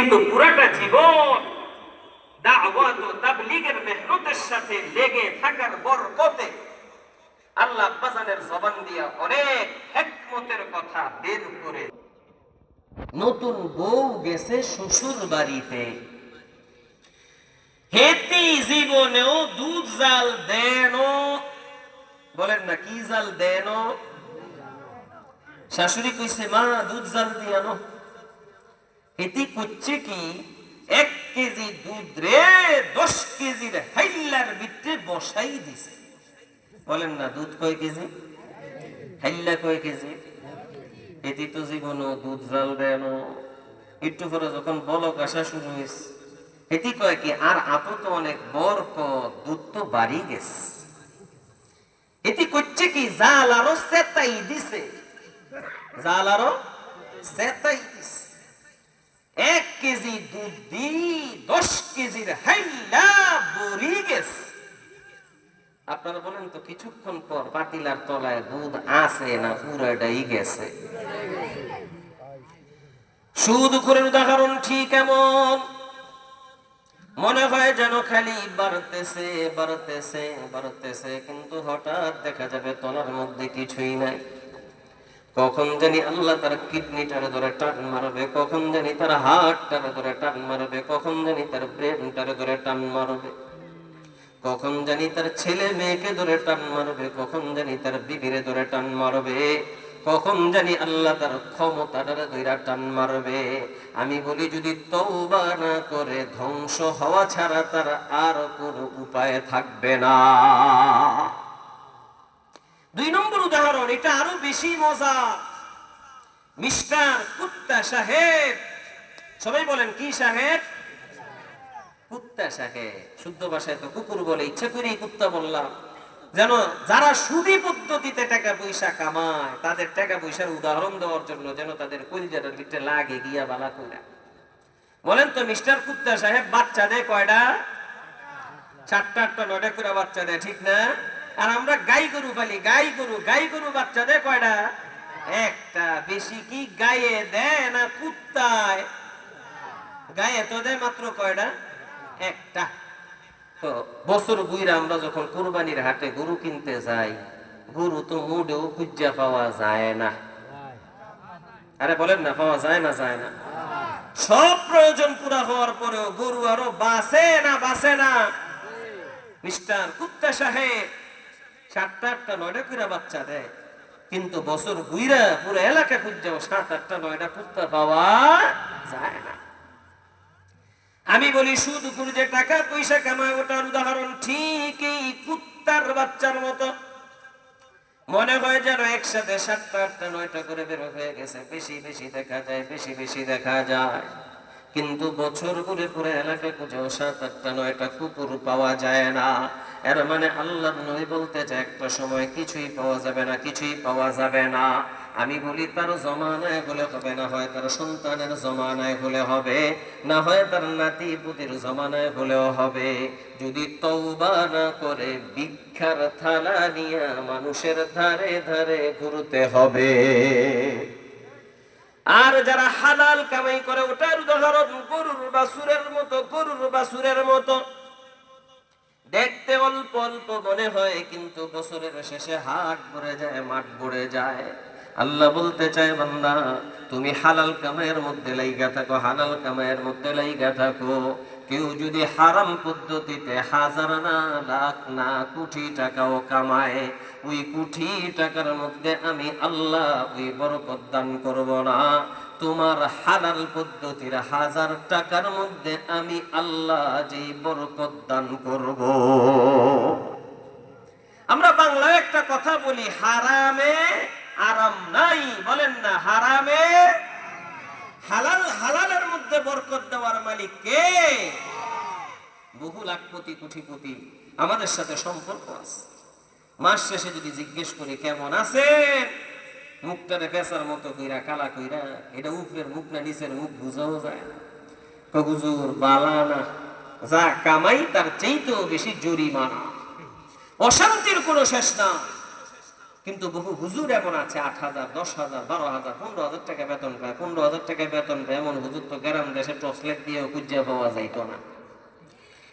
কিন্তু পুরাটা জীবন দাওয়াত ও তাবলীগের মেহনতের সাথে লেগে থাকার বরকতে আল্লাহ জবান দিয়া অনেক হেকমতের কথা বের করে নতুন বউ গেছে শ্বশুর বাড়িতে। হেতি জীবনেও দুধ জাল দেন বলেন না, কি জাল দেন শাশুড়ি কইছে, মা, দুধ জাল দিয়ানো। এটি করছে কি? এক কেজি দুধ রে দশ কেজির হাইল্লার ভিতরে বসাই দিছে। বলেন না, দুধ কয় কেজি? হাইল্লা কয় কেজি? এটি তো জীবনও দুধ জাল দেন একটু পরে যখন বলক আসা শুরু হয়েছে, এটি কয় কি, আর আপু তো অনেক বর দুধ তো বাড়ি গেছে। এটি করছে কি, জাল আরও সেতাই দিছে। জাল আরও সেতাই দিছে। কেজি দুধ দি দশ কেজির হাইলা বড়ি গেছে। আপনারা বলেন তো, কিছুক্ষণ পর পাতিলার তলায় দুধ আছে না পুরাটাই গেছে? সুদ করে উদাহরণ ঠিক এমন। মনে হয় যেন খালি বাড়তেছে বাড়তেছে বাড়তেছে, কিন্তু হঠাৎ দেখা যাবে তলার মধ্যে কিছুই নাই। কখন জানি আল্লাহ তার কিডনিটারে ধরে টান মারবে, কখন জানি তার হার্টটারে ধরে টান মারবে, কখন জানি তার ব্রেনটারে ধরে টান মারবে, কখন জানি তার ছেলে মেয়েকে ধরে টান মারবে, কখন জানি তার বিবিরে ধরে টান মারবে, কখন জানি আল্লাহ তার ক্ষমতাটারে ধরে টান মারবে। আমি বলি যদি তৌবা না করে ধ্বংস হওয়া ছাড়া তার আর কোনো উপায় থাকবে না। দুই নম্বর উদাহরণ, এটা আরও বেশি মজা। মিস্টার কুত্তা সাহেব। সবাই বলেন, কি সাহেব? কুত্তা সাহেব। শুদ্ধ ভাষায় তো কুকুর বলে, ইচ্ছা করেই কুত্তা বললাম। যেন যারা সুদী পদ্ধতিতে টাকা পয়সা কামায়, তাদের টাকা পয়সার উদাহরণ দেওয়ার জন্য যেন তাদের কলিজাটার ভিতরে লাগে গিয়া বালা করে বলেন তো, মিস্টার কুত্তা সাহেব বাচ্চা দেয় কয়টা? চারটা আটটা, নয়টা করে বাচ্চা দেয়, ঠিক না? আর আমরা গাই গরু পালি, গাই গরু গাই গরু বাচ্চা দেয় কয়টা? একটা। বেশি কি গায়ে দেয় না কুত্তায়? গায়ে তো দেয় মাত্র কয়টা? একটা। তো বছর বুইরা আমরা যখন কোরবানির হাটে গরু কিনতে যাই, গরু তো মুডেও খুঁজা পাওয়া যায় না। আরে বলেন না, পাওয়া যায় না যায় না। সব প্রয়োজন পুরা হওয়ার পরেও গরু আরও বাসে না বাসে না। মিস্টার কুত্তা সাহেব সাতটা আটটা, নয়টা করে বাচ্চা দেয়। কিন্তু বছর বুইরা পুরো এলাকা খুঁজছেও সাত, আটটা, নয়টা কুত্তা পাওয়া যায় না। আমি বলি, সুদ করে যে টাকা, পয়সা কামায় ওটার উদাহরণ ঠিকই কুত্তার বাচ্চার মতো। মনে হয় যেন একসাথে সাতটা, আটটা, নয়টা করে বের হয়ে গেছে। বেশি বেশি দেখা যায়, বেশি বেশি দেখা যায়। কিন্তু বছর ঘুরে পুরো এলাকা খুঁজেও সাত, আটটা, নয়টা কুকুর পাওয়া যায় না। এর মানে আল্লাহ নই বলতে চায় একটা সময় কিছুই পাওয়া যাবে না, কিছুই পাওয়া যাবে না। আমি বলি, তার জমানায় হলে হবে, না হয় তার সন্তানের জমানায় হলে হবে, না হয় তার নাতি পুতির জমানায় হলেও হবে। যদি তৌবা না করে ভিক্ষার থালা নিয়ে মানুষের ধারে ধারে ঘুরতে হবে। আর যারা হালাল কামাই করে, ওটার উদাহরণ গরুর বাসুরের মতো, গরুর বাসুরের মতো। দেখতে অল্প অল্প মনে হয়, কিন্তু বছরের শেষে হাট ভরে যায়, মাঠ ভরে যায়। আল্লাহ বলতে চায়, বান্দা, তুমি হালাল কামাইয়ের মধ্যে লাইগা থাকো, হালাল কামাইয়ের মধ্যে লাইগা থাকো। কেউ যদি হারাম পদ্ধতিতে হাজার না লাখ না কোটি টাকাও কামায়, ওই কোটি টাকার মধ্যে আমি আল্লাহ ওই বরকত দান করব না। তোমার হালাল পদ্ধতির হাজার টাকার মধ্যে আমি আল্লাহ যে বরকত দান করব। আমরা বাংলায় একটা কথা বলি, হারামে আরাম নাই। বলেন না, হারামে হালাল, হালালের মধ্যে বরকত দেওয়ার মালিক কে? বহু লাখপতি কোটিপতি আমাদের সাথে সম্পর্ক আছে। মাস শেষে যদি জিজ্ঞেস করি, কেমন আছে মুখটারে পেঁচার মতো কইরা, কালা কইরা, এটা উপরের মুখ না নিচের মুখ বুঝাও যায় না। কগুজুর বালানা যা কামাই, তার চাইতেও বেশি জরিমানা। অশান্তির কোনো শেষ না। কিন্তু বহু হুজুর এমন আছে, আট হাজার, দশ হাজার, বারো হাজার, পনেরো হাজার টাকা বেতন পায়। পনেরো হাজার টাকা বেতন পায়, এমন হুজুর তো গ্রাম দেশে টসলেট দিয়েও খুঁজে পাওয়া যাইত না।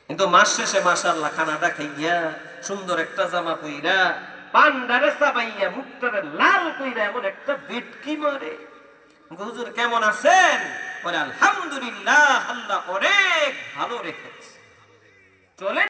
কিন্তু মাস শেষে মাসাল্লাহ খানাটা খাইয়া সুন্দর একটা জামা পইরা পান্ডারে চাবাইয়া মুখটারে লাল কইরা এমন একটা বেটকি মারে। হুজুর কেমন আছেন? বলে, আলহামদুলিল্লাহ, আল্লাহ অনেক ভালো রেখেছে। চলে